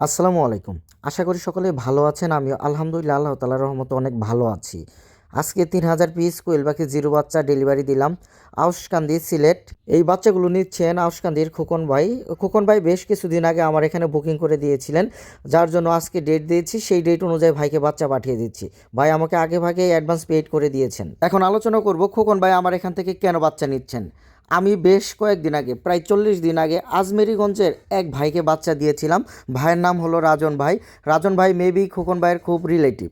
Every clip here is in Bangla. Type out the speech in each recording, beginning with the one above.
আসসালামু আলাইকুম। আশা করি সকলে ভালো আছেন। আমি আলহামদুলিল্লাহ আল্লাহ তালার রহমতে অনেক ভালো আছি। আজকে তিন হাজার পিস কোয়েল পাখি জিরো বাচ্চা ডেলিভারি দিলাম। আউসকান্দি সিলেট। এই বাচ্চাগুলো নিচ্ছেন আউসকান্দির খোকন ভাই। খোকন ভাই বেশ কিছুদিন আগে আমার এখানে বুকিং করে দিয়েছিলেন, যার জন্য আজকে ডেট দিয়েছি। সেই ডেট অনুযায়ী ভাইকে বাচ্চা পাঠিয়ে দিচ্ছি। ভাই আমাকে আগে ভাগে অ্যাডভান্স পেড করে দিয়েছেন। এখন আলোচনা করব খোকন ভাই আমার এখান থেকে কেন বাচ্চা নিচ্ছেন? আমি বেশ কয়েকদিন আগে, প্রায় চল্লিশ দিন আগে আজমেরিগঞ্জের এক ভাইকে বাচ্চা দিয়েছিলাম। ভাইয়ের নাম হলো রাজন ভাই। রাজন ভাই মেবি খোকন ভাইয়ের খুব রিলেটিভ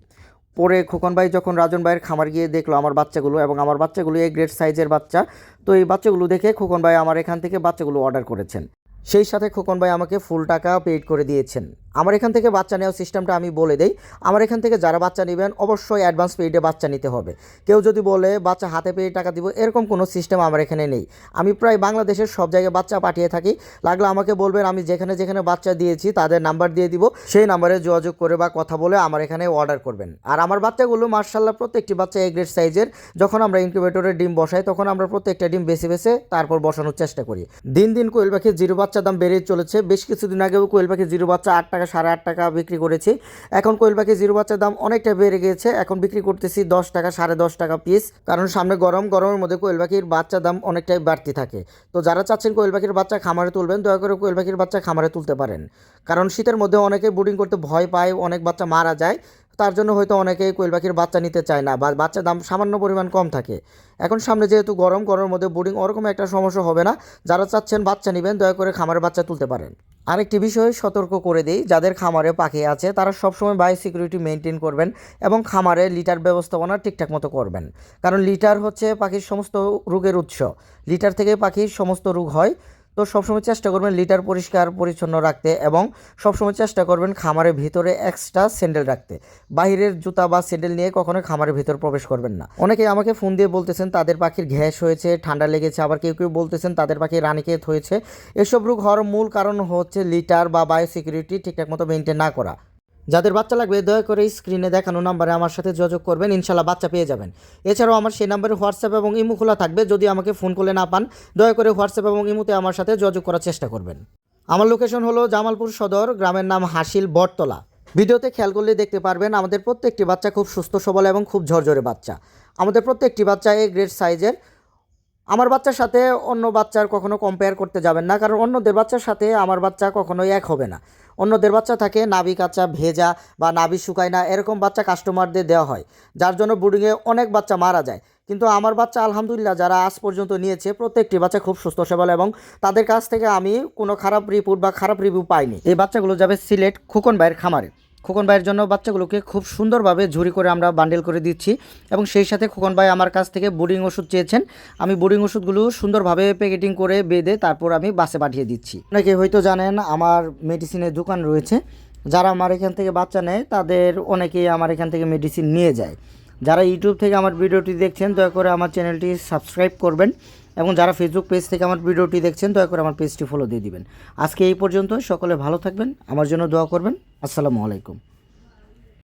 পরে খোকন ভাই যখন রাজন ভাইয়ের খামার গিয়ে দেখল আমার বাচ্চাগুলো এবং আমার বাচ্চাগুলো এই গ্রেট সাইজের বাচ্চা, তো এই বাচ্চাগুলো দেখে খোকন ভাই আমার এখান থেকে বাচ্চাগুলো অর্ডার করেছেন। সেই সাথে খোকন ভাই আমাকে ফুল টাকা পেইড করে দিয়েছেন। আমার এখান থেকে বাচ্চা নেওয়ার সিস্টেমটা আমি বলে দেই। আমার এখান থেকে যারা বাচ্চা নেবেন, অবশ্যই অ্যাডভান্স পেইডে বাচ্চা নিতে হবে। কেউ যদি বলে, বাচ্চা হাতে পেয়ে টাকা দিব, এরকম কোনো সিস্টেম আমার এখানে নেই। আমি প্রায় বাংলাদেশের সব জায়গায় বাচ্চা পাঠিয়ে থাকি। লাগলে আমাকে বলবেন, আমি যেখানে যেখানে বাচ্চা দিয়েছি, তাদের নাম্বার দিয়ে দিব। সেই নাম্বারে যোগাযোগ করে বা কথা বলে আমার এখানে অর্ডার করবেন। আর আমার বাচ্চাগুলো মার্শাল্লাহ প্রত্যেকটি বাচ্চা এ গ্রেড সাইজের যখন আমরা ইনকিউবেটরে ডিম বসাই, তখন আমরা প্রত্যেকটা ডিম বেছে বেছে তারপর বসানোর চেষ্টা করি। দিন দিন কোয়েল পাখির জিরো বাচ্চা দাম বেড়ে চলেছে। বেশ কিছুদিন আগেও কোয়েল পাখির জিরো বাচ্চা আট টাকা সাড়ে আট টাকা বিক্রি করেছি। এখন কোয়েল পাখি জিরো বাচ্চার দাম অনেকটা বেড়ে গেছে এখন বিক্রি করতেছি দশ টাকা, সাড়ে দশ টাকা পিস কারণ সামনে গরম, গরমের মধ্যে কোয়েল পাখির বাচ্চার দাম অনেকটাই বাড়তি থাকে। তো যারা চাচ্ছেন কোয়েল পাখির বাচ্চা খামারে তুলবেন, দয়া করে কোয়েল পাখির বাচ্চা খামারে তুলতে পারেন। কারণ শীতের মধ্যে অনেকে বুডিং করতে ভয় পায়, অনেক বাচ্চা মারা যায়। তার জন্য হয়তো অনেকেই কোয়েল পাখির বাচ্চা নিতে চায় না, বা বাচ্চার দাম সামান্য পরিমাণ কম থাকে। এখন সামনে যেহেতু গরম, গরমের মধ্যে বোর্ডিং ওরকম একটা সমস্যা হবে না। যারা চাচ্ছেন বাচ্চা নেবেন, দয়া করে খামারের বাচ্চা তুলতে পারেন। আরেকটি বিষয় সতর্ক করে দিই, যাদের খামারে পাখি আছে, তারা সবসময় বায়ো সিকিউরিটি মেনটেন করবেন এবং খামারে লিটার ব্যবস্থাপনা ঠিকঠাক মতো করবেন। কারণ লিটার হচ্ছে পাখির সমস্ত রোগের উৎস। লিটার থেকে পাখির সমস্ত রোগ হয়। তো সবসময় চেষ্টা করবেন লিটার পরিষ্কার, পরিচ্ছন্ন রাখতে এবং সবসময় চেষ্টা করবেন খামারের ভিতরে এক্সট্রা স্যান্ডেল রাখতে। বাহিরের জুতা বা স্যান্ডেল নিয়ে কখনোই খামারের ভিতর প্রবেশ করবেন না। অনেকে আমাকে ফোন দিয়ে বলতেছেন, তাদের পাখির গ্যাস হয়েছে, ঠান্ডা লেগেছে। আবার কেউ কেউ বলতেছেন, তাদের পাখির রানিকেত হয়েছে। এসব রোগ হওয়ার মূল কারণ হচ্ছে লিটার বা বায়োসিকিউরিটি ঠিকঠাক মতো মেনটেন না করা। যাদের বাচ্চা লাগবে, দয়া করে স্ক্রিনে দেখানো নাম্বারে আমার সাথে যোগাযোগ করবেন, ইনশাল্লাহ বাচ্চা পেয়ে যাবেন। এছাড়াও আমার সেই নাম্বারে হোয়াটসঅ্যাপ এবং ইমো খোলা থাকবে, যদি আমাকে ফোন করলে না পান, দয়া করে হোয়াটসঅ্যাপ এবং ইমোতে আমার সাথে যোগাযোগ করার চেষ্টা করবেন। আমার লোকেশন হলো জামালপুর সদর, গ্রামের নাম হাসিল, বটতলা। ভিডিওতে খেয়াল করলে দেখতে পারবেন, আমাদের প্রত্যেকটি বাচ্চা খুব সুস্থ, সবল এবং খুব ঝরঝরে বাচ্চা। আমাদের প্রত্যেকটি বাচ্চা এই গ্রেড সাইজের আমার বাচ্চার সাথে অন্য বাচ্চার কখনো কম্পেয়ার করতে যাবেন না, কারণ অন্যদের বাচ্চার সাথে আমার বাচ্চা কখনোই এক হবে না। অন্যদের বাচ্চা থাকে নাবি কাঁচা, ভেজা বা নাবি শুকায় না, এরকম বাচ্চা কাস্টমারদের দেওয়া হয়, যার জন্য বোর্ডিংয়ে অনেক বাচ্চা মারা যায়। কিন্তু আমার বাচ্চা আলহামদুলিল্লাহ যারা আজ পর্যন্ত নিয়েছে, প্রত্যেকটি বাচ্চা খুব সুস্থ, সবল এবং তাদের কাছ থেকে আমি কোনো খারাপ রিপোর্ট বা খারাপ রিভিউ পাইনি। এই বাচ্চাগুলো যাবে সিলেট খোকন ভাইয়ের খামারে। খোকন ভাইয়ের জন্য বাচ্চাগুলোকে খুব সুন্দরভাবে ঝুড়ি করে আমরা বান্ডেল করে দিচ্ছি। এবং সেই সাথে খোকন ভাই আমার কাছ থেকে বোর্ডিং ওষুধ চেয়েছেন। আমি বোর্ডিং ওষুধগুলো সুন্দরভাবে প্যাকেটিং করে বেঁধে তারপর আমি বাসে পাঠিয়ে দিচ্ছি। অনেকে হয়তো জানেন, আমার মেডিসিনের দোকান রয়েছে। যারা আমার এখান থেকে বাচ্চা নেয়, তাদের অনেকেই আমার এখান থেকে মেডিসিন নিয়ে যায়। যারা ইউটিউব থেকে আমার ভিডিওটি দেখছেন, দয়া করে আমার চ্যানেলটি সাবস্ক্রাইব করবেন এবং যারা ফেসবুক পেজ থেকে আমার ভিডিওটি দেখছেন, দয়া করে আমার পেজটি ফলো দিয়ে দিবেন। আজকে এই পর্যন্ত, সকলে ভালো থাকবেন, আমার জন্য দোয়া করবেন। আসসালামু আলাইকুম।